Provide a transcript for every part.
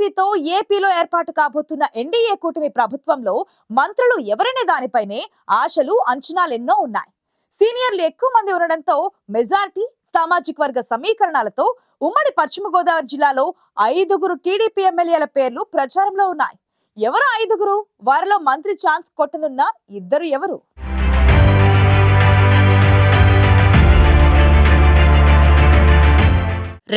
తిరుగులేని ఏపీలో ఏర్పాటు కాబోతున్న ఎన్డీఏ కూటమి ప్రభుత్వంలో మంత్రులు ఎవరనే దానిపైనే ఆశలు అంచనాలెన్నో ఉన్నాయి. సీనియర్లు ఎక్కువ మంది ఉండడంతో మెజార్టీ సామాజిక వర్గ సమీకరణాలతో ఉమ్మడి పశ్చిమ గోదావరి జిల్లాలో ఐదుగురు టీడీపీ ఎమ్మెల్యేల పేర్లు ప్రచారంలో ఉన్నాయి. ఎవరు ఐదుగురు? వారిలో మంత్రి ఛాన్స్ కొట్టనున్న ఇద్దరు ఎవరు?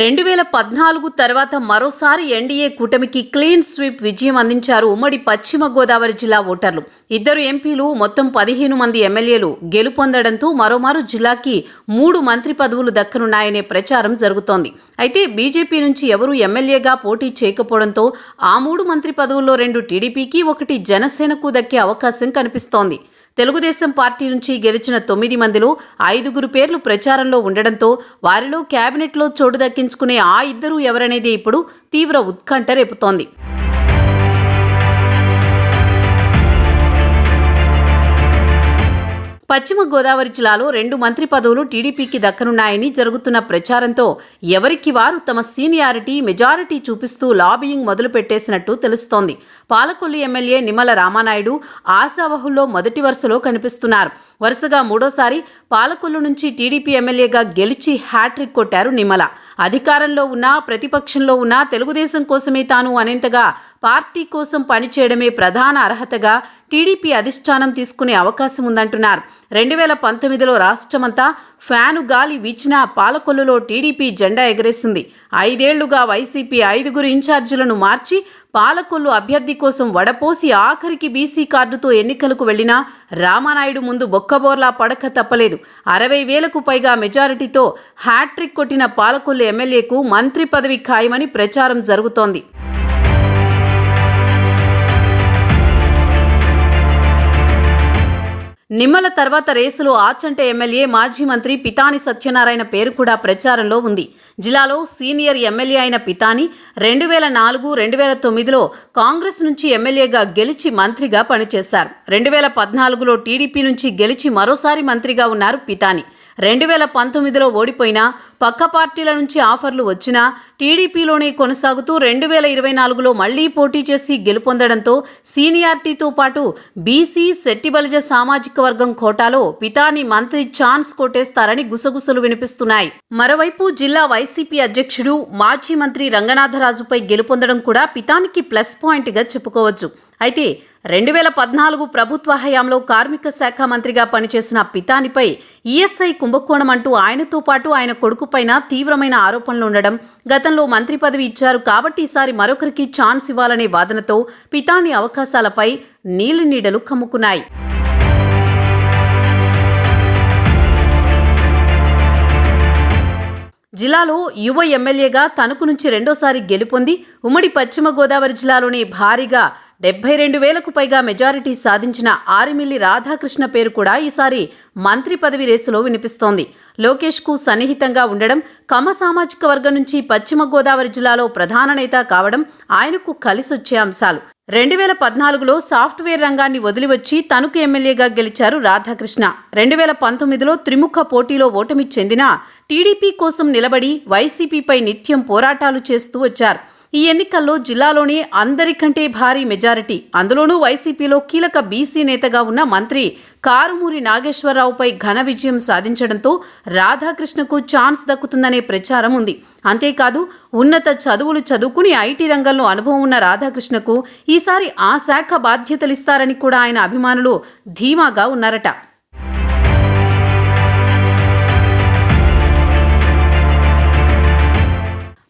రెండు వేల పద్నాలుగు తర్వాత మరోసారి ఎన్డీఏ కూటమికి క్లీన్ స్వీప్ విజయం అందించారు ఉమ్మడి పశ్చిమ గోదావరి జిల్లా ఓటర్లు. ఇద్దరు ఎంపీలు మొత్తం పదిహేను మంది ఎమ్మెల్యేలు గెలుపొందడంతో మరోమారు జిల్లాకి మూడు మంత్రి పదవులు దక్కనున్నాయనే ప్రచారం జరుగుతోంది. అయితే బీజేపీ నుంచి ఎవరూ ఎమ్మెల్యేగా పోటీ చేయకపోవడంతో ఆ మూడు మంత్రి పదవుల్లో రెండు టీడీపీకి ఒకటి జనసేనకు దక్కే అవకాశం కనిపిస్తోంది. తెలుగుదేశం పార్టీ నుంచి గెలిచిన తొమ్మిది మందిలో ఐదుగురు పేర్లు ప్రచారంలో ఉండడంతో వారిలో కేబినెట్లో చోటు దక్కించుకునే ఆ ఇద్దరు ఎవరనేది ఇప్పుడు తీవ్ర ఉత్కంఠ రేపుతోంది. పశ్చిమ గోదావరి జిల్లాలో రెండు మంత్రి పదవులు టీడీపీకి దక్కనున్నాయని జరుగుతున్న ప్రచారంతో ఎవరికి వారు తమ సీనియారిటీ మెజారిటీ చూపిస్తూ లాబియింగ్ మొదలు పెట్టేసినట్టు తెలుస్తోంది. పాలకొల్లు ఎమ్మెల్యే నిమ్మల రామానాయుడు ఆశావహుల్లో మొదటి వరుసలో కనిపిస్తున్నారు. వరుసగా మూడోసారి పాలకొల్లు నుంచి టీడీపీ ఎమ్మెల్యేగా గెలిచి హ్యాట్రిక్ కొట్టారు నిమ్మల. అధికారంలో ఉన్నా ప్రతిపక్షంలో ఉన్నా తెలుగుదేశం కోసమే తాను అనేంతగా పార్టీ కోసం పనిచేయడమే ప్రధాన అర్హతగా టీడీపీ అధిష్టానం తీసుకునే అవకాశం ఉందంటున్నారు. రెండు వేల పంతొమ్మిదిలో రాష్ట్రమంతా ఫ్యాను గాలి వీచినా పాలకొల్లులో టీడీపీ జెండా ఎగరేసింది. ఐదేళ్ళుగా వైసీపీ ఐదుగురు ఇన్ఛార్జీలను మార్చి పాలకొల్లు అభ్యర్థి కోసం వడపోసి ఆఖరికి బీసీ కార్డుతో ఎన్నికలకు వెళ్ళినా రామానాయుడు ముందు బొక్కబోర్లా పడక తప్పలేదు. అరవై వేలకు పైగా మెజారిటీతో హ్యాట్రిక్ కొట్టిన పాలకొల్లు ఎమ్మెల్యేకు మంత్రి పదవి ఖాయమని ప్రచారం జరుగుతోంది. నిమ్మల తర్వాత రేసులో ఆచంట ఎమ్మెల్యే మాజీ మంత్రి పితాని సత్యనారాయణ పేరు కూడా ప్రచారంలో ఉంది. జిల్లాలో సీనియర్ ఎమ్మెల్యే అయిన పితాని రెండు వేల నాలుగు రెండు వేల తొమ్మిదిలో కాంగ్రెస్ నుంచి ఎమ్మెల్యేగా గెలిచి మంత్రిగా పనిచేశారు. రెండు వేల పద్నాలుగులో టీడీపీ నుంచి గెలిచి మరోసారి మంత్రిగా ఉన్నారు పితాని. రెండు వేల పంతొమ్మిదిలో ఓడిపోయినా పక్క పార్టీల నుంచి ఆఫర్లు వచ్చినా టీడీపీలోనే కొనసాగుతూ రెండు వేల ఇరవై నాలుగులో మళ్ళీ పోటీ చేసి గెలుపొందడంతో సీనియారిటీతో పాటు బీసీ శెట్టిబలిజ సామాజిక వర్గం కోటాలో పితాని మంత్రి ఛాన్స్ కొట్టేస్తారని గుసగుసలు వినిపిస్తున్నాయి. మరోవైపు జిల్లా వైసీపీ అధ్యక్షుడు మాజీ మంత్రి రంగనాథరాజుపై గెలుపొందడం కూడా పితానికి ప్లస్ పాయింట్గా చెప్పుకోవచ్చు. అయితే రెండు వేల పద్నాలుగు ప్రభుత్వ హయాంలో కార్మిక శాఖ మంత్రిగా పనిచేసిన పితానిపై ఈఎస్ఐ కుంభకోణం అంటూ ఆయనతో పాటు ఆయన కొడుకుపైన తీవ్రమైన ఆరోపణలు ఉండడం గతంలో మంత్రి పదవి ఇచ్చారు కాబట్టి ఈసారి మరొకరికి ఛాన్స్ ఇవ్వాలనే వాదనతో పితాని అవకాశాలపై నీలి నీడలు కమ్ముకున్నాయి. జిల్లాలో యువ ఎమ్మెల్యేగా తణుకు నుంచి రెండోసారి గెలుపొంది ఉమ్మడి పశ్చిమ గోదావరి జిల్లాలోని భారీగా డెబ్బై రెండు వేలకు పైగా మెజారిటీ సాధించిన ఆరిమిల్లి రాధాకృష్ణ పేరు కూడా ఈసారి మంత్రి పదవి రేసులో వినిపిస్తోంది. లోకేష్కు సన్నిహితంగా ఉండడం కమ సామాజిక వర్గం నుంచి పశ్చిమ గోదావరి జిల్లాలో ప్రధాన నేత కావడం ఆయనకు కలిసొచ్చే అంశాలు. రెండు వేల పద్నాలుగులో సాఫ్ట్వేర్ రంగాన్ని వదిలివచ్చి తణుకు ఎమ్మెల్యేగా గెలిచారు రాధాకృష్ణ. రెండు వేల పంతొమ్మిదిలో త్రిముఖ పోటీలో ఓటమి చెందిన టీడీపీ కోసం నిలబడి వైసీపీపై నిత్యం పోరాటాలు చేస్తూ వచ్చారు. ఈ ఎన్నికల్లో జిల్లాలోనే అందరికంటే భారీ మెజారిటీ. అందులోనూ వైసీపీలో కీలక బీసీ నేతగా ఉన్న మంత్రి కారుమూరి నాగేశ్వరరావుపై ఘన విజయం సాధించడంతో రాధాకృష్ణకు ఛాన్స్ దక్కుతుందనే ప్రచారం ఉంది. అంతేకాదు ఉన్నత చదువులు చదువుకుని ఐటీ రంగంలో అనుభవం ఉన్న రాధాకృష్ణకు ఈసారి ఆ శాఖ బాధ్యతలిస్తారని కూడా ఆయన అభిమానులు ధీమాగా ఉన్నారట.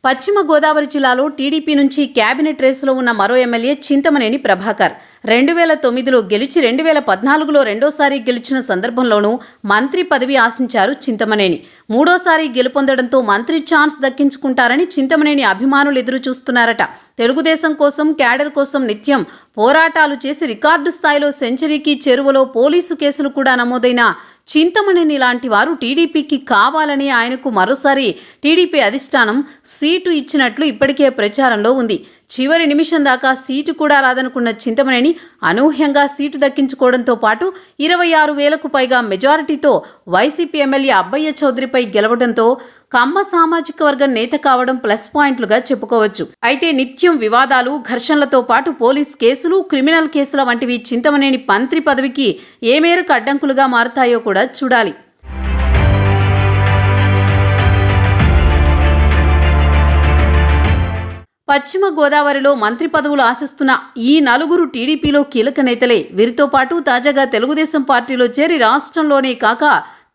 పశ్చిమ గోదావరి జిల్లాలో టీడీపీ నుంచి కేబినెట్ రేసులో ఉన్న మరో ఎమ్మెల్యే చింతమనేని ప్రభాకర్. రెండు వేల తొమ్మిదిలో గెలిచి రెండు వేల పద్నాలుగులో రెండోసారి గెలిచిన సందర్భంలోనూ మంత్రి పదవి ఆశించారు చింతమనేని. మూడోసారి గెలుపొందడంతో మంత్రి ఛాన్స్ దక్కించుకుంటారని చింతమనేని అభిమానులు ఎదురు చూస్తున్నారట. తెలుగుదేశం కోసం క్యాడర్ కోసం నిత్యం పోరాటాలు చేసి రికార్డు స్థాయిలో సెంచరీకి చెరువులో పోలీసు కేసులు కూడా నమోదైన చింతమనేని లాంటి వారు టీడీపీకి కావాలని ఆయనకు మరోసారి టీడీపీ అధిష్టానం సీటు ఇచ్చినట్లు ఇప్పటికే ప్రచారంలో ఉంది. చివరి నిమిషం దాకా సీటు కూడా రాదనుకున్న చింతమనేని అనూహ్యంగా సీటు దక్కించుకోవడంతో పాటు ఇరవై ఆరు వేలకు పైగా మెజారిటీతో వైసీపీ ఎమ్మెల్యే అబ్బయ్య చౌదరిపై గెలవడంతో కమ్మ సామాజిక వర్గం నేత కావడం ప్లస్ పాయింట్లుగా చెప్పుకోవచ్చు. అయితే నిత్యం వివాదాలు ఘర్షణలతో పాటు పోలీస్ కేసులు క్రిమినల్ కేసుల వంటివి చింతమనేని మంత్రి పదవికి ఏ మేరకు అడ్డంకులుగా మారుతాయో కూడా చూడాలి. పశ్చిమ గోదావరిలో మంత్రి పదవులు ఆశిస్తున్న ఈ నలుగురు టీడీపీలో కీలక నేతలే. వీరితో పాటు తాజాగా తెలుగుదేశం పార్టీలో చేరి రాష్ట్రంలోనే కాక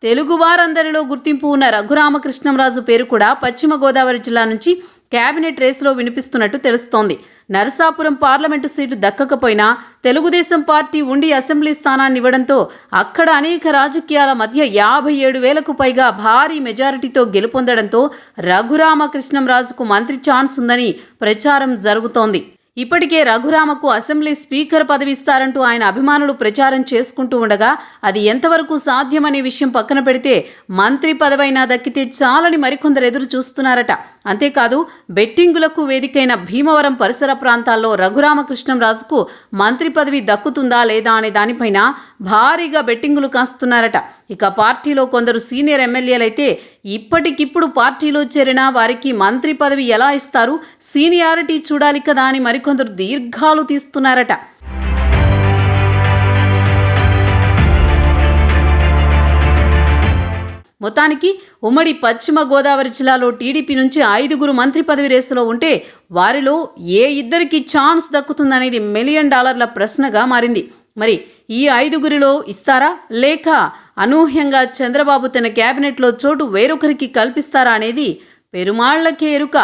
తెలుగువారందరిలో గుర్తింపు ఉన్న రఘురామకృష్ణంరాజు పేరు కూడా పశ్చిమ గోదావరి జిల్లా నుంచి కేబినెట్ రేసులో వినిపిస్తున్నట్టు తెలుస్తోంది. నరసాపురం పార్లమెంటు సీటు దక్కకపోయినా తెలుగుదేశం పార్టీ ఉండి అసెంబ్లీ స్థానాన్ని ఇవ్వడంతో అక్కడ అనేక రాజకీయాల మధ్య యాభై ఏడు వేలకు పైగా భారీ మెజారిటీతో గెలుపొందడంతో రఘురామకృష్ణంరాజుకు మంత్రి ఛాన్స్ ఉందని ప్రచారం జరుగుతోంది. ఇప్పటికే రఘురామకు అసెంబ్లీ స్పీకర్ పదవి ఇస్తారంటూ ఆయన అభిమానులు ప్రచారం చేసుకుంటూ ఉండగా అది ఎంతవరకు సాధ్యమనే విషయం పక్కన పెడితే మంత్రి పదవైనా దక్కితే చాలని మరికొందరు ఎదురు చూస్తున్నారట అంతేకాదు బెట్టింగులకు వేదికైన భీమవరం పరిసర ప్రాంతాల్లో రఘురామకృష్ణంరాజుకు మంత్రి పదవి దక్కుతుందా లేదా అనే దానిపైన భారీగా బెట్టింగులు కాస్తున్నారట. ఇక పార్టీలో కొందరు సీనియర్ ఎమ్మెల్యేలైతే ఇప్పటికిప్పుడు పార్టీలో చేరిన వారికి మంత్రి పదవి ఎలా ఇస్తారు? సీనియారిటీ చూడాలి కదా అని మరికొందరు దీర్ఘాలు తీస్తున్నారట. మొత్తానికి ఉమ్మడి పశ్చిమ గోదావరి జిల్లాలో టీడీపీ నుంచి ఐదుగురు మంత్రి పదవి రేసులో ఉంటే వారిలో ఏ ఇద్దరికి ఛాన్స్ దక్కుతుందనేది మిలియన్ డాలర్ల ప్రశ్నగా మారింది. మరి ఈ ఐదుగురిలో ఇస్తారా లేక అనూహ్యంగా చంద్రబాబు తన క్యాబినెట్లో చోటు వేరొకరికి కల్పిస్తారా అనేది పెరుమాళ్ళకే ఎరుక.